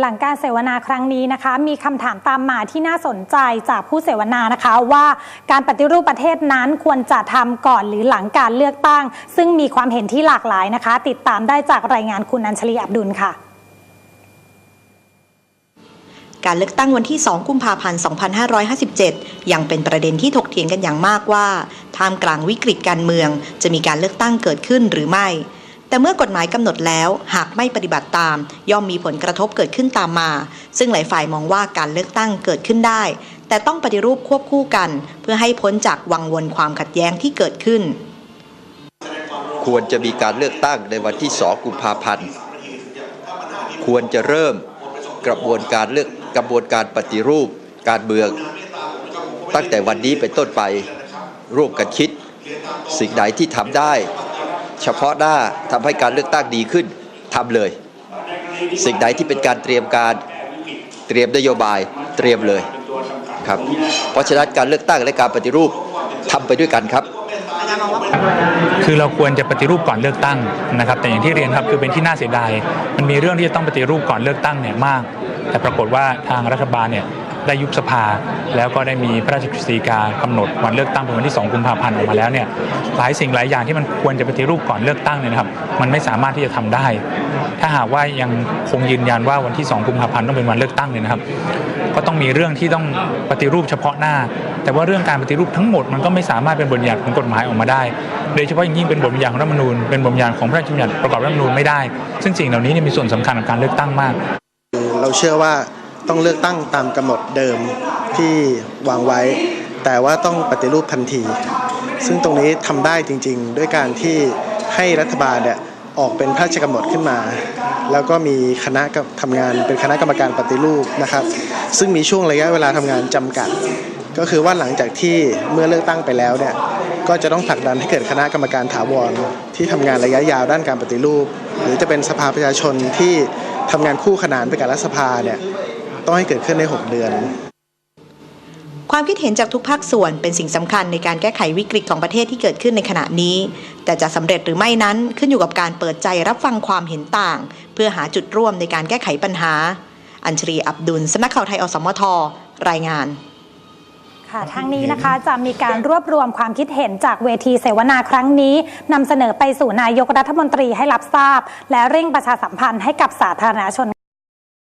หลังการเสวนาครั้งนี้นะคะ มีคำถามตามมาที่น่าสนใจจากผู้เสวนานะคะว่าการปฏิรูปประเทศนั้นควรจะทำก่อนหรือหลังการเลือกตั้ง ซึ่งมีความเห็นที่หลากหลายนะคะ ติดตามได้จากรายงานคุณอัญชลีอับดุลค่ะการเลือกตั้งวันที่ 2 กุมภาพันธ์ 2557 ยังเป็นประเด็นที่ถกเถียงกันอย่างมากว่า ท่ามกลางวิกฤตการเมือง จะมีการเลือกตั้งเกิดขึ้นหรือไม่ แต่เมื่อกฎหมายกำหนดแล้วหากไม่ปฏิบัติตาม ย่อมมีผลกระทบเกิดขึ้นตามมา ซึ่งหลายฝ่ายมองว่าการเลือกตั้งเกิดขึ้นได้ แต่ต้องปฏิรูปควบคู่กัน เพื่อให้พ้นจากวังวนความขัดแย้งที่เกิดขึ้น ควรจะมีการเลือกตั้งในวันที่ 2 กุมภาพันธ์ ควรจะเริ่มกระบวนการเลือกกระบวนการปฏิรูปการเมือง ตั้งแต่วันนี้เป็นต้นไปร่วมกันคิด สิ่งไหนที่ทำได้ เฉพาะหน้าทำให้การเลือกตั้งดีขึ้นทำเลย สิ่งไหนที่เป็นการเตรียมการเตรียมนโยบายเตรียมเลยครับเพราะฉะนั้นการเลือกตั้งและการปฏิรูปทำไปด้วยกันครับคือเราควรจะปฏิรูปก่อนเลือกตั้งนะครับ แต่อย่างที่เรียนครับคือเป็นที่น่าเสียดายมันมีเรื่องที่จะต้องปฏิรูปก่อนเลือกตั้งเนี่ยมาก แต่ปรากฏว่าทางรัฐบาลเนี่ย ได้ยุบสภา แล้วก็ได้มีพระราชกฤษฎีกากำหนดวันเลือกตั้งเป็นวันที่ 2 กุมภาพันธ์ออกมาแล้วเนี่ยหลายสิ่งหลายอย่างที่มันควรจะปฏิรูปก่อนเลือกตั้งเนี่ยนะครับ มันไม่สามารถที่จะทำได้ ถ้าหากว่ายังคงยืนยันว่าวันที่ 2 กุมภาพันธ์ต้องเป็นวันเลือกตั้งเนี่ยนะครับ ก็ต้องมีเรื่องที่ต้องปฏิรูปเฉพาะหน้า แต่ว่าเรื่องการปฏิรูปทั้งหมดมันก็ไม่สามารถเป็นบทบัญญัติของกฎหมายออกมาได้ โดยเฉพาะอย่างยิ่งเป็นบทบัญญัติของรัฐธรรมนูญเป็นบทบัญญัติของพระราชบัญญัติประกอบรัฐธรรมนูญไม่ได้ ซึ่งสิ่งเหล่านี้เนี่ยมีส่วนสำคัญกับการเลือกตั้งมาก เราเชื่อว่า ต้องเลือกตั้งตามกำหนดเดิมที่วางไว้ แต่ว่าต้องปฏิรูปทันที ซึ่งตรงนี้ทำได้จริงๆ ด้วยการที่ให้รัฐบาลเนี่ยออกเป็นพระราชกำหนดขึ้นมา แล้วก็มีคณะทำงานเป็นคณะกรรมการปฏิรูปนะครับ ซึ่งมีช่วงระยะเวลาทำงานจำกัด ก็คือว่าหลังจากที่เมื่อเลือกตั้งไปแล้วเนี่ยก็จะต้องผลักดันให้เกิดคณะกรรมการถาวรที่ทำงานระยะยาวด้านการปฏิรูป หรือจะเป็นสภาประชาชนที่ทำงานคู่ขนานไปกับรัฐสภาเนี่ย ต้องให้เกิดขึ้นใน 6 เดือน ความคิดเห็นจากทุกภาคส่วนเป็นสิ่งสำคัญในการแก้ไขวิกฤตของประเทศที่เกิดขึ้นในขณะนี้ แต่จะสำเร็จหรือไม่นั้นขึ้นอยู่กับการเปิดใจรับฟังความเห็นต่าง เพื่อหาจุดร่วมในการแก้ไขปัญหา อัญชรีอับดุลสำนักข่าวไทยอสมท รายงานค่ะทั้งนี้นะคะจะมีการรวบรวมความคิดเห็นจากเวทีเสวนาครั้งนี้นำเสนอไปสู่นายกรัฐมนตรีให้รับทราบ และเร่งประชาสัมพันธ์ให้กับสาธารณชน